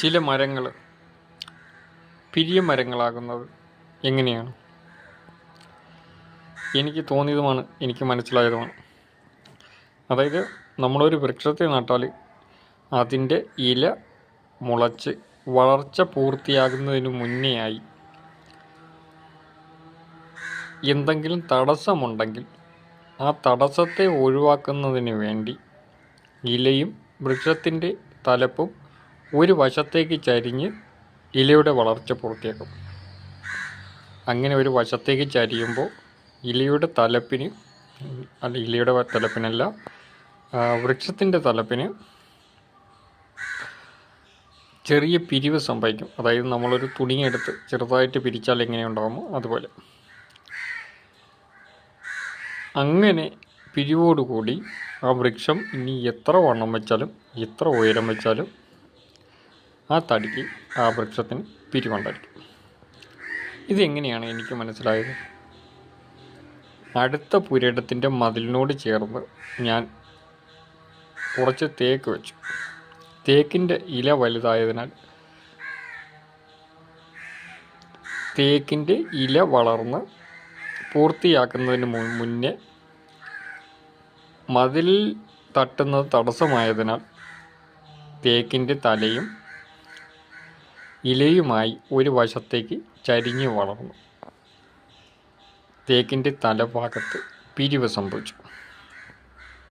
ചില മരങ്ങൾ പിരിയ മരങ്ങളാകുന്നത് എങ്ങനെയാണ്? എനിക്ക് തോന്നിയതുമാണ് എനിക്ക് മനസ്സിലായതുമാണ്. അതായത് നമ്മളൊരു വൃക്ഷത്തെ നട്ടാൽ അതിന്റെ ഇല മുളച്ച് വളർച്ച പൂർത്തിയാകുന്നതിന് മുന്നേയായി എന്തെങ്കിലും തടസ്സമുണ്ടെങ്കിൽ ആ തടസ്സത്തെ ഒഴിവാക്കുന്നതിന് വേണ്ടി ഇലയും വൃക്ഷത്തിന്റെ തലപ്പും ഒരു വശത്തേക്ക് ചരിഞ്ഞ് ഇലയുടെ വളർച്ച പൂർത്തിയാക്കും അങ്ങനെ ഒരു വശത്തേക്ക് ചരിയുമ്പോൾ ഇലയുടെ തലപ്പിന് അല്ല ഇലയുടെ തലപ്പിനല്ല വൃക്ഷത്തിന്റെ തലപ്പിന് ചെറിയ പിരിവ് സംഭവിക്കും. അതായത് നമ്മളൊരു തുണിയെടുത്ത് ചെറുതായിട്ട് പിരിച്ചാൽ എങ്ങനെ ഉണ്ടാകുമോ അതുപോലെ. അങ്ങനെ പിരിവോടുകൂടി ആ വൃക്ഷം ഇനി എത്ര വണ്ണം വെച്ചാലും എത്ര ഉയരം വെച്ചാലും ആ തടിക്ക് ആ വൃക്ഷത്തിന് പിരിവുണ്ടായിരിക്കും. ഇതെങ്ങനെയാണ് എനിക്ക് മനസ്സിലായത്? അടുത്ത പുരയിടത്തിന്റെ മതിലിനോട് ചേർന്ന് ഞാൻ കുറച്ച് തേക്ക് വെച്ചു. തേക്കിന്റെ ഇല വലുതായതിനാൽ തേക്കിന്റെ ഇല വളർന്ന് പൂർത്തിയാക്കുന്നതിന് മുന്നേ മതിലിൽ തട്ടുന്നത് തടസ്സമായതിനാൽ തേക്കിന്റെ തലയും ഇലയുമായി ഒരു വശത്തേക്ക് ചരിഞ്ഞ് വളർന്നു. തേക്കിന്റെ തലഭാഗത്ത് പിരിവ് സംഭവിച്ചു.